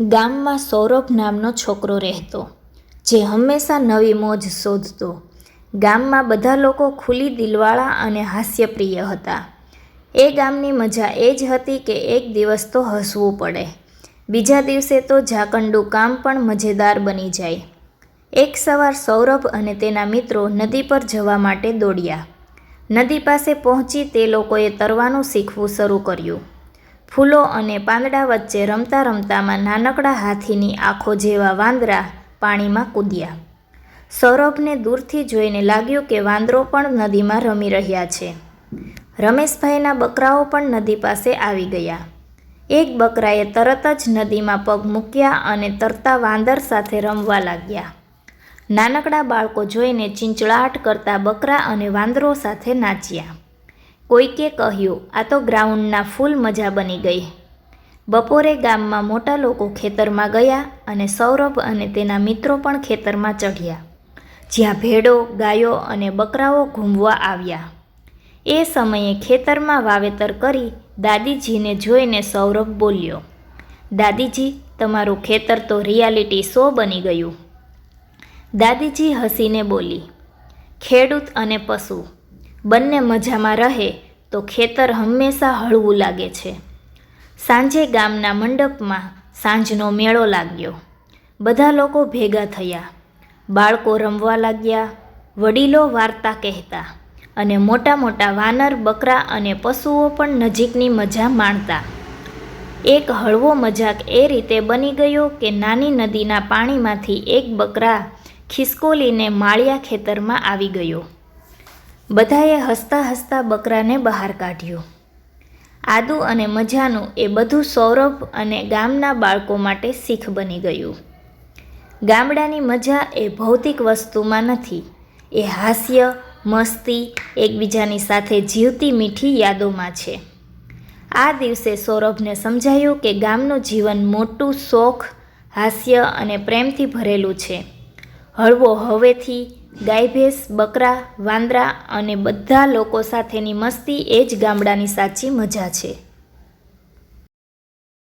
ગામમાં સૌરભ નામનો છોકરો રહેતો, જે હંમેશા નવી મોજ શોધતો. ગામમાં બધા લોકો ખુલ્લી દિલવાળા અને હાસ્યપ્રિય હતા. એ ગામની મજા એ જ હતી કે એક દિવસ તો હસવું પડે. બીજા દિવસે તો ઝાકંડું કામ પણ મજેદાર બની જાય. એક સવાર સૌરભ અને તેના મિત્રો નદી પર જવા માટે દોડ્યા. નદી પાસે પહોંચી તે લોકોએ તરવાનું શીખવું શરૂ કર્યું. ફૂલો અને પાંદડા વચ્ચે રમતા રમતામાં નાનકડા હાથીની આંખો જેવા વાંદરા પાણીમાં કૂદ્યા. સૌરભને દૂરથી જોઈને લાગ્યું કે વાંદરો પણ નદીમાં રમી રહ્યા છે. રમેશભાઈના બકરાઓ પણ નદી પાસે આવી ગયા. એક બકરાએ તરત જ નદીમાં પગ મૂક્યા અને તરતા વાંદર સાથે રમવા લાગ્યા. નાનકડા બાળકો જોઈને ચીંચળાટ કરતા બકરા અને વાંદરો સાથે નાચ્યા. કોઈકે કહ્યું, આ તો ગ્રાઉન્ડના ફૂલ મજા બની ગઈ. બપોરે ગામમાં મોટા લોકો ખેતરમાં ગયા અને સૌરભ અને તેના મિત્રો પણ ખેતરમાં ચઢ્યા, જ્યાં ભેડો, ગાયો અને બકરાઓ ઘૂમવા આવ્યા. એ સમયે ખેતરમાં વાવેતર કરી દાદીજીને જોઈને સૌરભ બોલ્યો, દાદીજી, તમારું ખેતર તો રિયાલિટી શો બની ગયું. દાદીજી હસીને બોલી, ખેડૂત અને પશુ બંને મજામાં રહે તો ખેતર હંમેશા હળવું લાગે છે. સાંજે ગામના મંડપમાં સાંજનો મેળો લાગ્યો. બધા લોકો ભેગા થયા. બાળકો રમવા લાગ્યા, વડીલો વાર્તા કહેતા અને મોટા મોટા વાનર, બકરા અને પશુઓ પણ નજીકની મજા માણતા. એક હળવો મજાક એ રીતે બની ગયો કે નાની નદીના પાણીમાંથી એક બકરા ખિસકોલીને માળિયા ખેતરમાં આવી ગયો. બધાએ હસતા હસતા બકરાને બહાર કાઢ્યો. આદુ અને મજાનું એ બધું સૌરભ અને ગામના બાળકો માટે શીખ બની ગયું. ગામડાની મજા એ ભૌતિક વસ્તુમાં નથી. એ હાસ્ય, મસ્તી એકબીજાની સાથે જીવતી મીઠી યાદોમાં છે. આ દિવસે સૌરભને સમજાયું કે ગામનું જીવન મોટું શોખ, હાસ્ય અને પ્રેમથી ભરેલું છે. હળવો હવેથી ગાય ભેંસ બકરા, વાંદરા અને બધા લોકો સાથેની મસ્તી એ જ ગામડાની સાચી મજા છે.